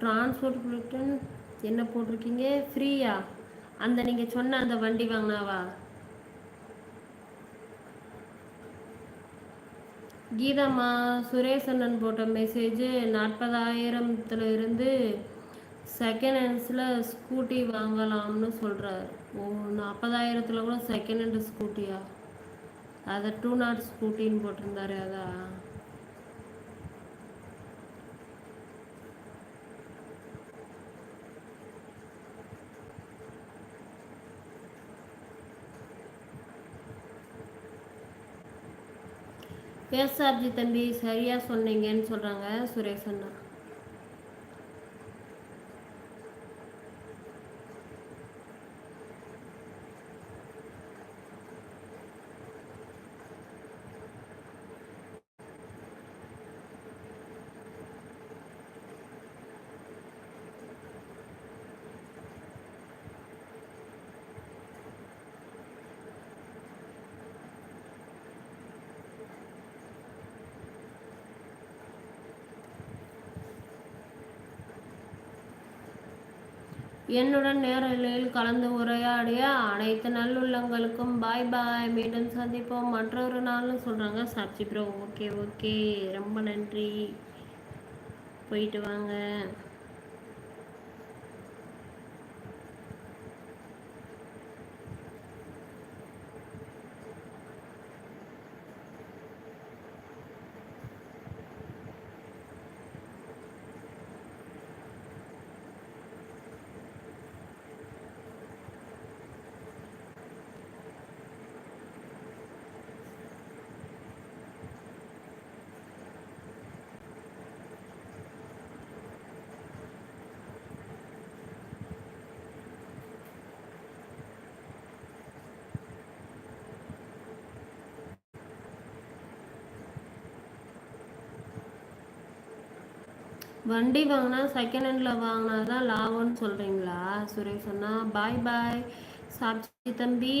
Transport புல்லட்டன் என்ன போட்டிருக்கீங்க? ஃப்ரீயா அந்த நீங்கள் சொன்ன அந்த வண்டி வாங்கினாவா? கீதாம்மா சுரேஷ் அண்ணன் போட்ட மெசேஜ் நாற்பதாயிரத்துல இருந்து செகண்ட் ஹேண்ட்ஸில் ஸ்கூட்டி வாங்கலாம்னு சொல்கிறார் ஓ நாற்பதாயிரத்தில் கூட செகண்ட் ஹேண்டு ஸ்கூட்டியா அதை டூ நாட் ஸ்கூட்டின்னு போட்டிருந்தாரு அதான் எஸ்ஆர்ஜி தம்பி சரியாக சொன்னீங்கன்னு சொல்கிறாங்க சுரேஷ் அண்ணா. என்னுடன் நேரலையில் கலந்து உரையாடிய அனைத்து நல்லுள்ளங்களுக்கும் பாய் பாய் மீண்டும் சந்திப்போம். மற்றொரு நாள்னு சொல்கிறாங்க சாட்சி ப்ரோ ஓகே ஓகே ரொம்ப நன்றி. போயிட்டு வாங்க. வண்டி வாங்கினா செகண்ட் ஹேண்டில் வாங்கினா தான் லாபம்னு சொல்கிறீங்களா சுரேஷ் அண்ணா பாய் பாய் சாப்ஜி தம்பி.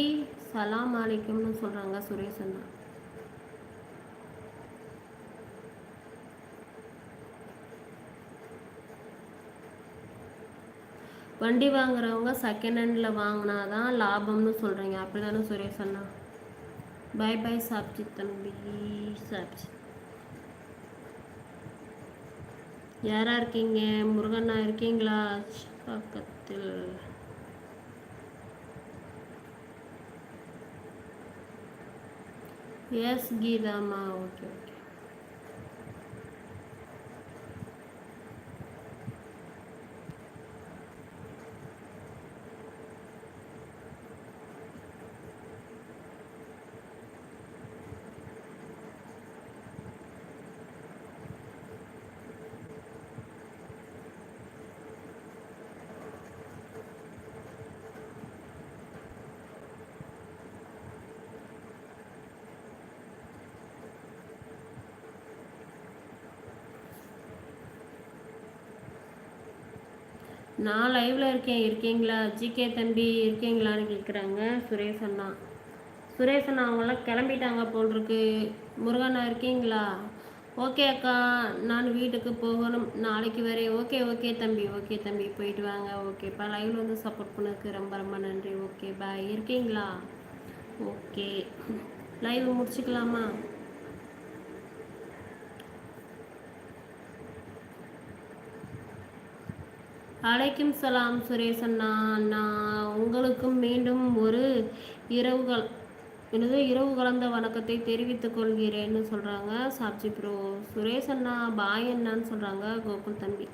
சலாம் அலைக்கும்னு சொல்கிறாங்க சுரேஷ் அண்ணா. வண்டி வாங்குறவங்க செகண்ட் ஹேண்டில் வாங்கினா தான் லாபம்னு சொல்கிறீங்க அப்படி தானே சுரேஷ் அண்ணா? பாய் பாய் சாப்ஜி தம்பி. சாப்ஜி யாரா இருக்கீங்க? முருகண்ணா இருக்கீங்களா? பக்கத்தில். எஸ் கீதாமா ஓகே ஓகே நான் லைவில் இருக்கேன். இருக்கீங்களா? ஜிகே தம்பி இருக்கீங்களான்னு கேட்குறாங்க சுரேஷ் அண்ணா சுரேஷ் அண்ணா அவங்களாம் கிளம்பிட்டாங்க போல் இருக்கு முருகண்ணா இருக்கீங்களா? ஓகே அக்கா. நான் வீட்டுக்கு போகணும். நாளைக்கு வரேன். ஓகே ஓகே தம்பி. ஓகே தம்பி. போயிட்டு வாங்க. ஓகேப்பா. லைவில் வந்து சப்போர்ட் பண்ணதுக்கு ரொம்ப ரொம்ப நன்றி. ஓகே பாய் இருக்கீங்களா? ஓகே. லைவ் முடிச்சுக்கலாமா? அலைக்கும் சலாம் சுரேஷ் அண்ணா நான் உங்களுக்கும் மீண்டும் ஒரு இரவுகள் எனது இரவு கலந்த வணக்கத்தை தெரிவித்துக் கொள்கிறேன்னு சொல்கிறாங்க சாட்சி ப்ரோ. சுரேஷ் அண்ணா பாய் அண்ணான்னு சொல்கிறாங்க கோகுல் தம்பி.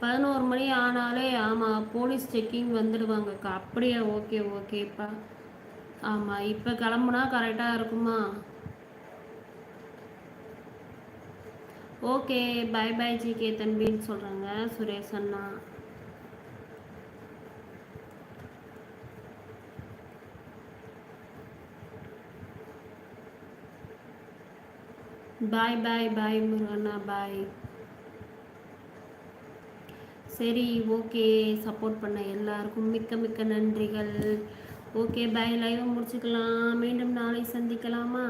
பதினோரு மணி ஆனாலே ஆமாம் போலீஸ் செக்கிங் வந்துடுவாங்கக்கா அப்படியே ஓகே ஓகேப்பா. ஆமாம் இப்போ கிளம்புனா கரெக்டாக இருக்குமா? Okay bye bye G K தம்பின்னு சொல்கிறாங்க சுரேஷ் அண்ணா. பாய் பாய் பாய் முருகண்ணா பாய் சரி ஓகே. சப்போர்ட் பண்ண எல்லாருக்கும் மிக்க மிக்க நன்றிகள். ஓகே பாய் லைவ் முடிச்சுக்கலாம். மீண்டும் நாளை சந்திக்கலாமா?